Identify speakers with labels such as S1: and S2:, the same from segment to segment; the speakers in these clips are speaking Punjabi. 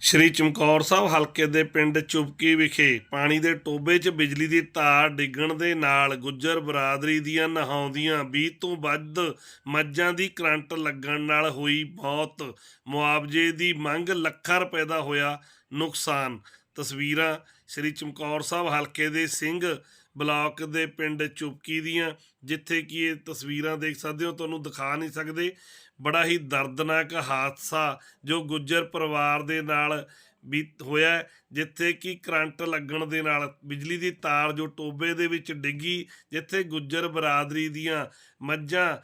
S1: ਸ਼੍ਰੀ ਚਮਕੌਰ ਸਾਹਿਬ ਹਲਕੇ ਦੇ ਪਿੰਡ ਚੁਪਕੀ ਵਿਖੇ ਪਾਣੀ ਦੇ ਟੋਬੇ 'ਚ ਬਿਜਲੀ ਦੀ ਤਾਰ ਡਿੱਗਣ ਦੇ ਨਾਲ ਗੁੱਜਰ ਬਰਾਦਰੀ ਦੀਆਂ ਨਹਾਉਂਦੀਆਂ 20 ਤੋਂ ਵੱਧ ਮੱਝਾਂ ਦੀ ਕਰੰਟ ਲੱਗਣ ਨਾਲ ਹੋਈ ਮੌਤ। ਮੁਆਵਜ਼ੇ ਦੀ ਮੰਗ ਲੱਖਾਂ ਰੁਪਏ ਦਾ ਹੋਇਆ ਨੁਕਸਾਨ। ਤਸਵੀਰਾਂ ਸ਼੍ਰੀ ਚਮਕੌਰ ਸਾਹਿਬ ਹਲਕੇ ਦੇ ਸਿੰਘ ਬਲਾਕ ਦੇ ਪਿੰਡ ਚੁਪਕੀ ਦੀਆਂ, ਜਿੱਥੇ ਕਿ ਇਹ ਤਸਵੀਰਾਂ ਦੇਖ ਸਕਦੇ ਹੋ, ਤੁਹਾਨੂੰ ਦਿਖਾ ਨਹੀਂ ਸਕਦੇ। ਬੜਾ ਹੀ ਦਰਦਨਾਕ ਹਾਦਸਾ ਜੋ ਗੁੱਜਰ ਪਰਿਵਾਰ ਦੇ ਨਾਲ ਵੀ ਹੋਇਆ ਜਿੱਥੇ ਕਿ ਕਰੰਟ ਲੱਗਣ ਦੇ ਨਾਲ ਬਿਜਲੀ ਦੀ ਤਾਰ ਜੋ ਟੋਬੇ ਦੇ ਵਿੱਚ ਡਿੱਗੀ, ਜਿੱਥੇ ਗੁੱਜਰ ਬਰਾਦਰੀ ਦੀਆਂ ਮੱਝਾਂ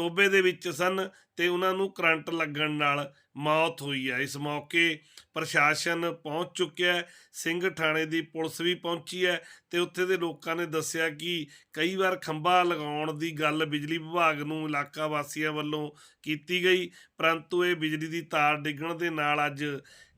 S1: ਟੋਬੇ ਦੇ ਵਿੱਚ ਸਨ ਤੇ ਉਹਨਾਂ ਨੂੰ ਕਰੰਟ ਲੱਗਣ ਨਾਲ ਮੌਤ ਹੋਈ ਹੈ। ਇਸ ਮੌਕੇ ਪ੍ਰਸ਼ਾਸਨ ਪਹੁੰਚ ਚੁੱਕਿਆ ਹੈ, ਸਿੰਘ ਥਾਣੇ ਦੀ ਪੁਲਿਸ ਵੀ ਪਹੁੰਚੀ ਹੈ ਤੇ ਉੱਥੇ ਦੇ ਲੋਕਾਂ ਨੇ ਦੱਸਿਆ ਕਿ ਕਈ ਵਾਰ ਖੰਭਾ ਲਗਾਉਣ ਦੀ ਗੱਲ ਬਿਜਲੀ ਵਿਭਾਗ ਨੂੰ ਇਲਾਕਾ ਵਾਸੀਆਂ ਵੱਲੋਂ ਕੀਤੀ ਗਈ, ਪਰੰਤੂ ਇਹ ਬਿਜਲੀ ਦੀ ਤਾਰ ਡਿੱਗਣ ਦੇ ਨਾਲ ਅੱਜ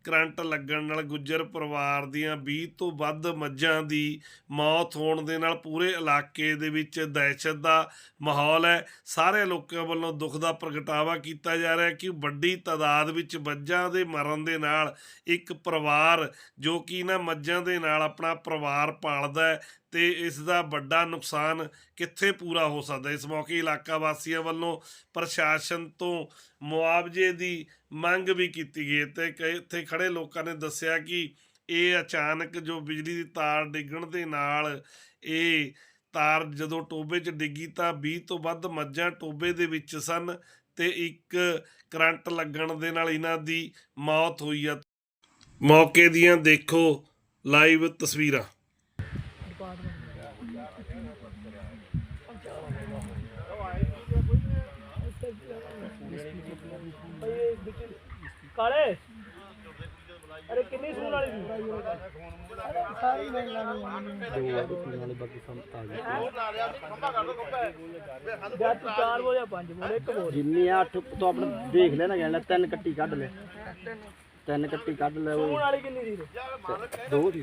S1: ਕਰੰਟ ਲੱਗਣ ਨਾਲ ਗੁੱਜਰ ਪਰਿਵਾਰ ਦੀਆਂ 20 ਤੋਂ ਵੱਧ ਮੱਝਾਂ ਦੀ ਮੌਤ ਹੋਣ ਦੇ ਨਾਲ ਪੂਰੇ ਇਲਾਕੇ ਦੇ ਵਿੱਚ ਦਹਿਸ਼ਤ ਦਾ ਮਾਹੌਲ ਹੈ। ਸਾਰੇ ਲੋਕਾਂ ਵੱਲੋਂ ਦੁੱਖ ਦਾ ਪ੍ਰਗਟਾਵਾ ਕੀਤਾ ਜਾ ਰਿਹਾ ਹੈ ਕਿ ਵੱਡੀ ਤਾਦਾਦ ਵਿੱਚ ਮੱਝਾਂ ਦੇ ਮਰਨ ਦੇ ਨਾਲ ਇੱਕ ਪਰਿਵਾਰ ਜੋ ਕਿ ਇਹਨਾਂ ਮੱਝਾਂ ਦੇ ਨਾਲ ਆਪਣਾ ਪਰਿਵਾਰ ਪਾਲਦਾ ਹੈ ਤੇ ਇਸ ਦਾ ਵੱਡਾ ਨੁਕਸਾਨ ਕਿੱਥੇ ਪੂਰਾ ਹੋ ਸਕਦਾ ਇਸ ਮੌਕੇ ਇਲਾਕਾ ਵਾਸੀਆਂ ਵੱਲੋਂ ਪ੍ਰਸ਼ਾਸਨ ਤੋਂ ਮੁਆਵਜ਼ੇ ਦੀ ਮੰਗ ਵੀ ਕੀਤੀ ਗਈ ਹੈ ਤੇ ਕਈ ਇੱਥੇ ਖੜੇ ਲੋਕਾਂ ਨੇ ਦੱਸਿਆ ਕਿ ਇਹ ਅਚਾਨਕ ਜੋ ਬਿਜਲੀ ਦੀ ਤਾਰ ਡਿੱਗਣ ਦੇ ਨਾਲ ਇਹ ਤਾਰ ਜਦੋਂ ਟੋਬੇ 'ਚ ਡਿੱਗੀ ਤਾਂ 20 ਤੋਂ ਵੱਧ ਮੱਝਾਂ ਟੋਬੇ ਦੇ ਵਿੱਚ ਸਨ ਤੇ ਇੱਕ ਕਰੰਟ ਲੱਗਣ ਦੇ ਨਾਲ ਇਹਨਾਂ ਦੀ ਮੌਤ ਹੋਈ ਆ। ਮੌਕੇ ਦੀਆਂ ਦੇਖੋ ਲਾਈਵ ਤਸਵੀਰਾਂ।
S2: ਕਾਲੇ ਅਰੇ ਕਿੰਨੀ ਸੂਣ ਵਾਲੀ ਸੀ
S3: ਸਾਰੀ ਮਿਲ ਲੈਣੀ
S2: ਜਾਂ ਤੂੰ ਚਾਰ ਬੋਲ ਜਾਂ ਪੰਜ ਬੋਲ ਇੱਕ ਬੋਲ
S3: ਜਿੰਨੀ ਆ ਅੱਠ ਤੋਂ ਆਪਣੇ ਦੇਖ ਲੈ ਨਾ ਕਹਿਣ ਲੈ ਤਿੰਨ ਕੱਟੀ ਕੱਢ ਲੈ ਤਿੰਨ ਕੱਟੀ ਕੱਢ ਲੈ
S2: ਸੂਣ
S3: ਉਹ
S2: ਵਾਲੀ ਕਿੰਨੀ ਸੀ
S3: ਦੋ ਦੀ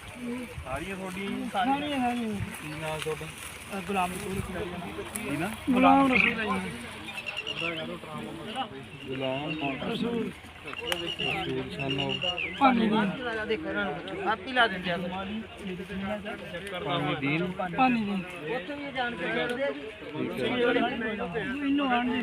S2: ਸਾਰੀਆਂ ਤੁਹਾਡੀ ਸਾਰੀਆਂ ਸਾਰੀਆਂ। ਨਾਲ ਤੁਹਾਡਾ? ਗੁਲਾਮ ਰਸੂਲ ਖਿਲਾੜੀ ਨਾ ਗੁਲਾਮ ਰਸੂਲ ਹੈ ਰਸੂਲ। ਪਾਣੀ ਦੀ। ਦੇਖੋ ਨਾ ਆਪੀ ਲਾ ਦਿੰਦੇ ਆ। ਪਾਣੀ ਦੀ। ਪਾਣੀ ਦੀ। ਉੱਥੇ ਵੀ ਜਾਣਕਾਰੀ ਦਿੰਦੇ ਆ ਜੀ। ਇਹਨੂੰ ਆਣ ਦੇ